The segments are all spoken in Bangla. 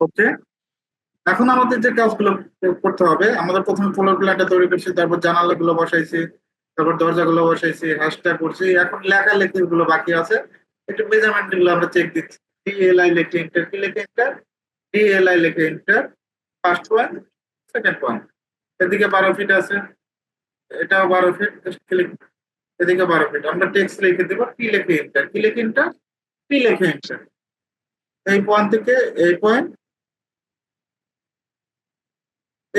ওকে এখন আমাদের যে কাজগুলো করতে হবে, আমাদের প্রথমে ফ্লোর প্ল্যানটা তৈরি করছি, তারপর জানালাগুলো বসাইছি, তারপর দরজাগুলো বসাইছি হ্যাশট্যাগ করছি, এখন লেখালেখি গুলো বাকি আছে। একটু মেজারমেন্টগুলো আমরা চেক দিচ্ছি। ডিএলআই লেখে এন্টার কি লেখে এন্টার ডিএলআই লেখে enter first one second one এদিকে বারো ফিট আছে, এটাও বারো ফিট ক্লিক এদিকে বারো ফিট আমরা টেক্সট লিখে দেবো, কি লেখে এন্টার কি লেখে এন্টার কি লেখে এন্টার এই পয়েন্ট থেকে, এই পয়েন্ট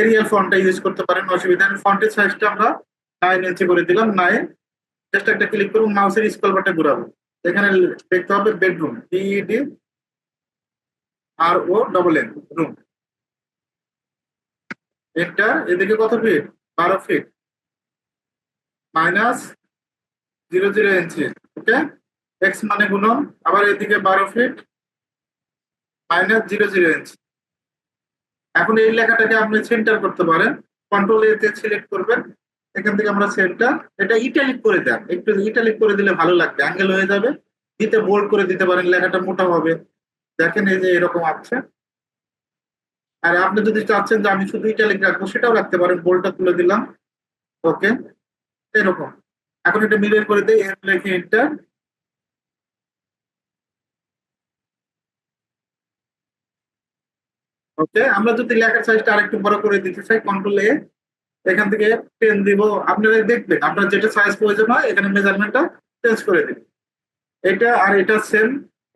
এরিয়াল ফন্টটা ইউজ করতে পারেন, অসুবিধা নেই। ফন্টের সাইজটা আমরা নাইন ইঞ্চি করে দিলাম নাইন জাস্ট একটা ক্লিক করুন মাউসের স্কল বাটন ঘুরাবো। এখানে দেখতে হবে bedroom D E D R O double N room এটা এদিকে কত ফিট বারো feet minus zero zero inch okay X মানে গুণন, আবার এদিকে বারো feet minus zero zero inch এখন এই লেখাটাকে আপনি সেন্টার করতে পারেন কন্ট্রোল এতে সিলেক্ট করবেন, এখান থেকে আমরা সেন্টার এটা ইটালিক করে দেন, একটু ইটালিক করে দিলে ভালো লাগবে অ্যাঙ্গেল হয়ে যাবে, দিতে বোল্ড করে দিতে পারেন, লেখাটা মোটা হবে, দেখেন এই যে এরকম আছে। আর আপনি যদি চাচ্ছেন যে আমি শুধু ইটালিক রাখব, সেটাও রাখতে পারেন বোল্ডটা তুলে দিলাম ওকে এরকম। এখন এটা মিলিয়ন করে দেয় এম লেখে এন্টার ওকে, আমরা যদি লেখার সাইজটা আরেকটু বড় করে দিতে চাই কন্ট্রোল এ এখান থেকে পেন দিব। আপনারা দেখবেন, আপনার যেটা সাইজ প্রয়োজন হয়, এখানে মেজারমেন্টটা চেঞ্জ করে দিন এটা আর এটা সেম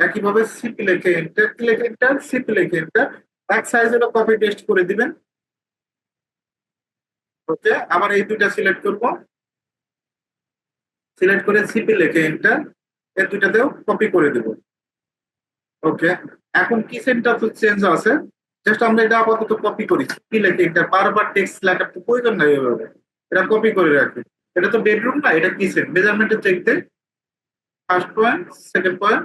একইভাবে সিপি লেখে এন্টার কি লেখে এন্টার সিপি লেখে এন্টার এক সাইজের কপি পেস্ট করে দিবেন। ওকে, আবার এই দুইটা সিলেক্ট করব। সিলেক্ট করে সিপি লেখে এন্টার এই দুইটাতেও কপি করে দেব। ওকে, এখন কি সেন্টার তো চেঞ্জ আছে? জাস্ট আমরা এটা আপাতত কপি করি। এটা বারবার টেক্সট তো প্রয়োজন নাই এভাবে। এটা কপি করে রাখি। এটা তো বেডরুম না, এটা কিচেন মেজারমেন্টে চেক দে ফার্স্ট পয়েন্ট সেকেন্ড পয়েন্ট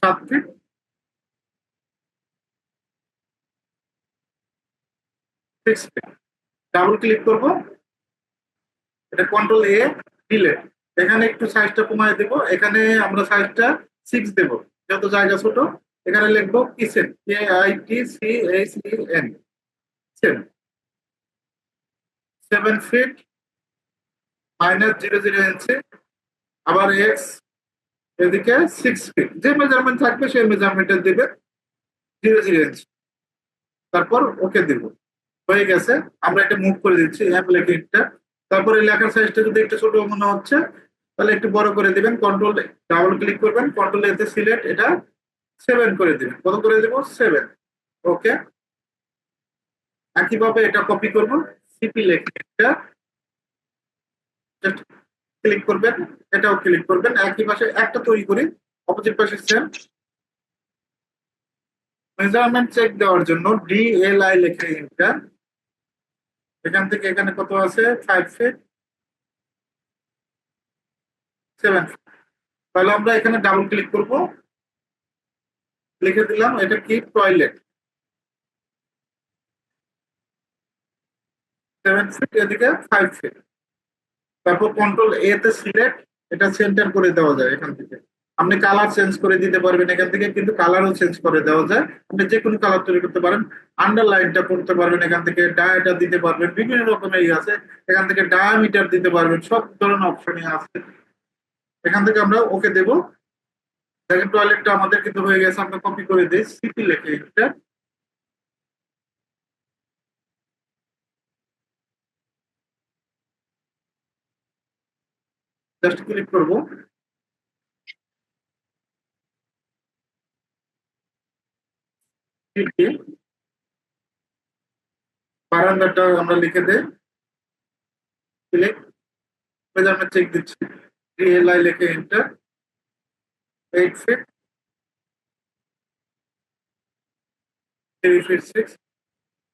সাত feet six feet double click করব। এটা কন্ট্রোল এ ডিলেট এখানে একটু সাইজটা কমায় দেব। এখানে আমরা সাইজটা সিক্স দেব। যত জায়গা ছোট এখানে লিখব kitchen K I T C H E N seven feet minus zero zero inch, আবার এক্স, এদিকে সিক্স ফিট। যে মেজারমেন্ট থাকবে সেই মেজারমেন্টের দিবে জিরো জিরো ইঞ্চি। তারপর ওকে দিব। হয়ে গেছে। আমরা এটা মুভ করে দিচ্ছি অ্যাপ লেখিংটা তারপরে লেখার সাইজটা যদি একটু ছোট মনে হচ্ছে, তাহলে একটু বড় করে দিবেন। কন্ট্রোল ডাবল ক্লিক করবেন। কন্ট্রোল এতে সিলেক্ট এটা সেভেন করে দিবেন। কত করে দেবো? সেভেন। ওকে? একইভাবে এটা কপি করব। সিপি লেখে এটা ক্লিক করবেন। এটাও ক্লিক করবেন। একই পাশে একটা তৈরি করি। অপোজিট পাশে সেম মেজারমেন্ট চেক দেওয়ার জন্য ডিএলআই লেখে এটা এখান থেকে এখানে কত আছে? ফাইভ ফিট সেভেন তাহলে আমরা এখানে ডাবল ক্লিক করব। লিখে দিলাম, এটা কি টয়লেট সেভেন ফিট এদিকে ফাইভ ফিট তারপর কন্ট্রোল এ তে সিলেক্ট এটা সেন্টার করে দেওয়া যায় এখান থেকে। আপনি কালার চেঞ্জ করে দিতে পারবেন এখান থেকে, কিন্তু কালারও চেঞ্জ করে দেওয়া যায়। আপনি যে কোনো কালার তৈরি করতে পারেন আন্ডারলাইনটা করতে পারবেন এখান থেকে ডায়াটা দিতে পারবেন, বিভিন্ন রকমের ইয়ে আছে। এখান থেকে ডায়ামিটার দিতে পারবেন, সব ধরনের অপশনই আছে। এখান থেকে আমরা ওকে দেব। দেখেন টয়লেটটা আমাদের কিন্তু হয়ে গেছে, আমরা কপি করে দিই সিপি লেখে এটা জাস্ট ক্লিক করব। বারান্দাটা আমরা লিখে দেই। সিলেক্ট মেজারমেন্ট চেক দিচ্ছি। ডিএলআই লিখে এন্টার ফিট সিক্স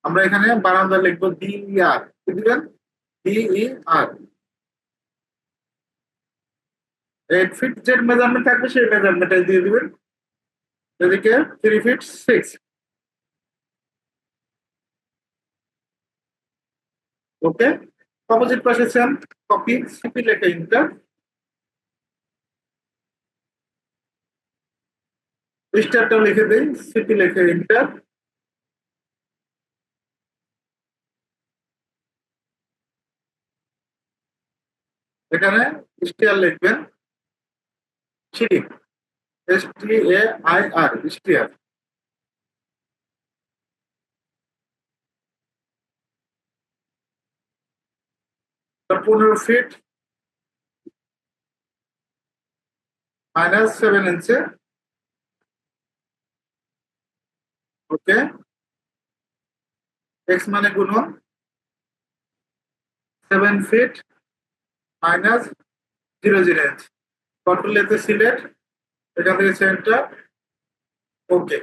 আমরা এখানে বারান্দা লিখব ডিইআর কি দিবেন D E R eight feet যে মেজারমেন্ট থাকবে সেই মেজারমেন্টটাই দিয়ে দিবেন। এদিকে three feet six okay opposite পাশে সেম কপি সিপি লেখা ইন্টার পৃষ্ঠারটা লিখে দিই সিটি লিখে ইন্টার এখানে স্টিয়ার লিখবেন। CT S T A I R stair পনেরো feet minus seven inch okay? X মানে গুণন। Seven feet minus zero zero inch control এতে সিলেক্ট এখান থেকে সেন্টার ওকে